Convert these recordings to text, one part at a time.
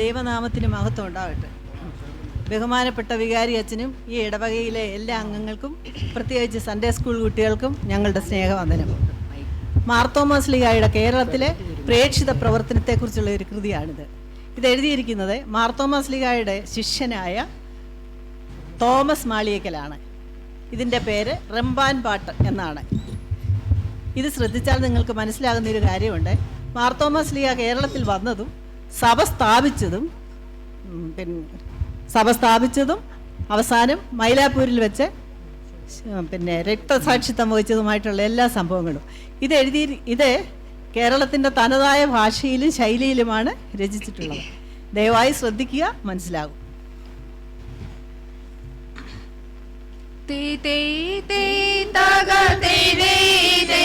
ദൈവനാമത്തിന് മഹത്വം ഉണ്ടാവട്ടെ. ബഹുമാനപ്പെട്ട വികാരി അച്ഛനും ഈ ഇടവകയിലെ എല്ലാ അംഗങ്ങൾക്കും പ്രത്യേകിച്ച് സൺഡേ സ്കൂൾ കുട്ടികൾക്കും ഞങ്ങളുടെ സ്നേഹവന്ദനം. മാർത്തോമാസ് ലീഗായുടെ കേരളത്തിലെ പ്രേക്ഷിത പ്രവർത്തനത്തെക്കുറിച്ചുള്ള ഒരു കൃതിയാണിത്. ഇത് എഴുതിയിരിക്കുന്നത് മാർത്തോമാസ് ലീഗായുടെ ശിഷ്യനായ തോമസ് മാളിയേക്കലാണ്. ഇതിന്റെ പേര് റംബാൻ പാട്ട് എന്നാണ്. ഇത് ശ്രദ്ധിച്ചാൽ നിങ്ങൾക്ക് മനസ്സിലാകുന്ന ഒരു കാര്യമുണ്ട്. മാർത്തോമാസ് ലീഗ കേരളത്തിൽ വന്നതും സഭ സ്ഥാപിച്ചതും പിന്നെ സഭ സ്ഥാപിച്ചതും അവസാനം മൈലാപ്പൂരിൽ വെച്ച് പിന്നെ രക്തസാക്ഷിത്വം വഹിച്ചതുമായിട്ടുള്ള എല്ലാ സംഭവങ്ങളും. ഇത് എഴുതി ഇത് കേരളത്തിന്റെ തനതായ ഭാഷയിലും ശൈലിയിലുമാണ് രചിച്ചിട്ടുള്ളത്. ദയവായി ശ്രദ്ധിക്കുക മനസ്സിലാകും. തേ തേ തേ തക തേ തേ ti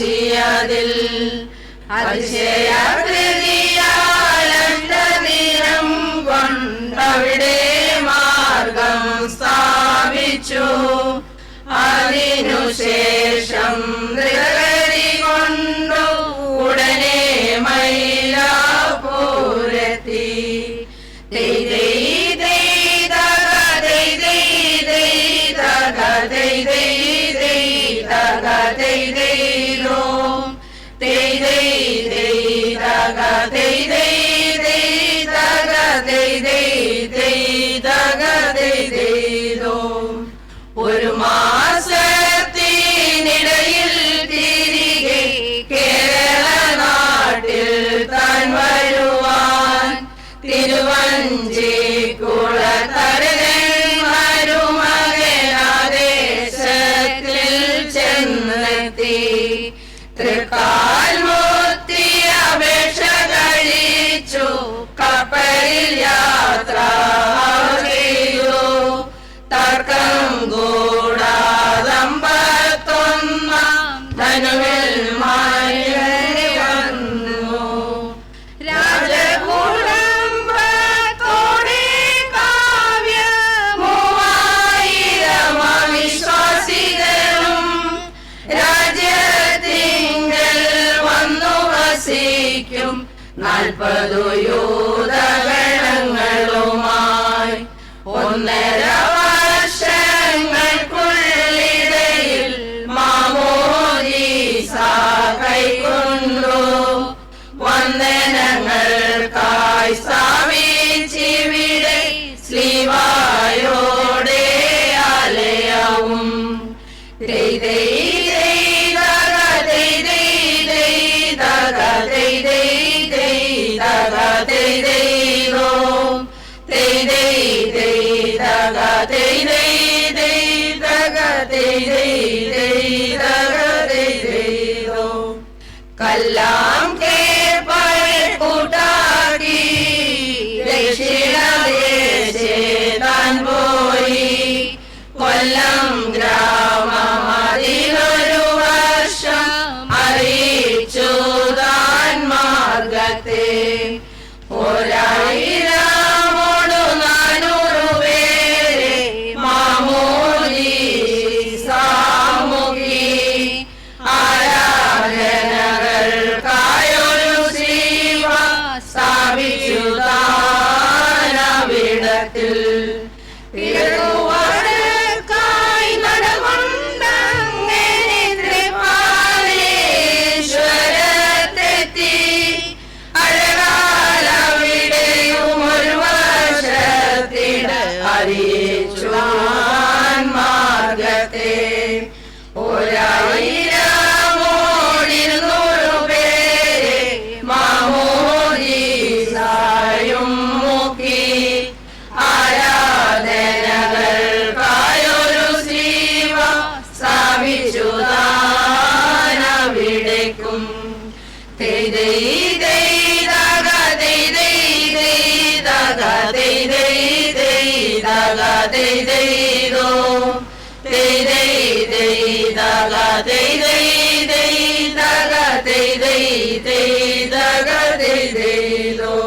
രാശിയതിൽ അതിശയകൃതിയാലണ്ടതീരം കൊണ്ടവിടെ മാർഗം സ്ഥാപിച്ചു. അതിനുശേഷം Yeah. നാൽപ്പതു യൂതഗണങ്ങളുമായി ഒന്നര വർഷങ്ങൾക്കുള്ളിടയിൽ മാമോദീസ കൈക്കൊണ്ടു വന്ദനങ്ങൾക്കായി സ്ഥാപിച്ചിവിടെ Atene da la de de do de de de da la de de de da la de de de da la de de do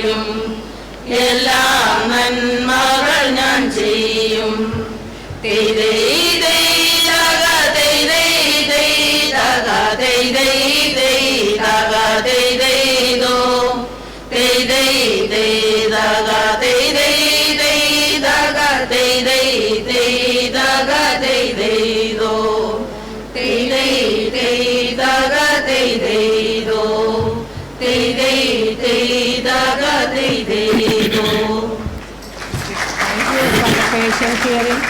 ചെയ്യും. എല്ലാ നന്മകൾ ഞാൻ ചെയ്യും. തിരേ Thank you.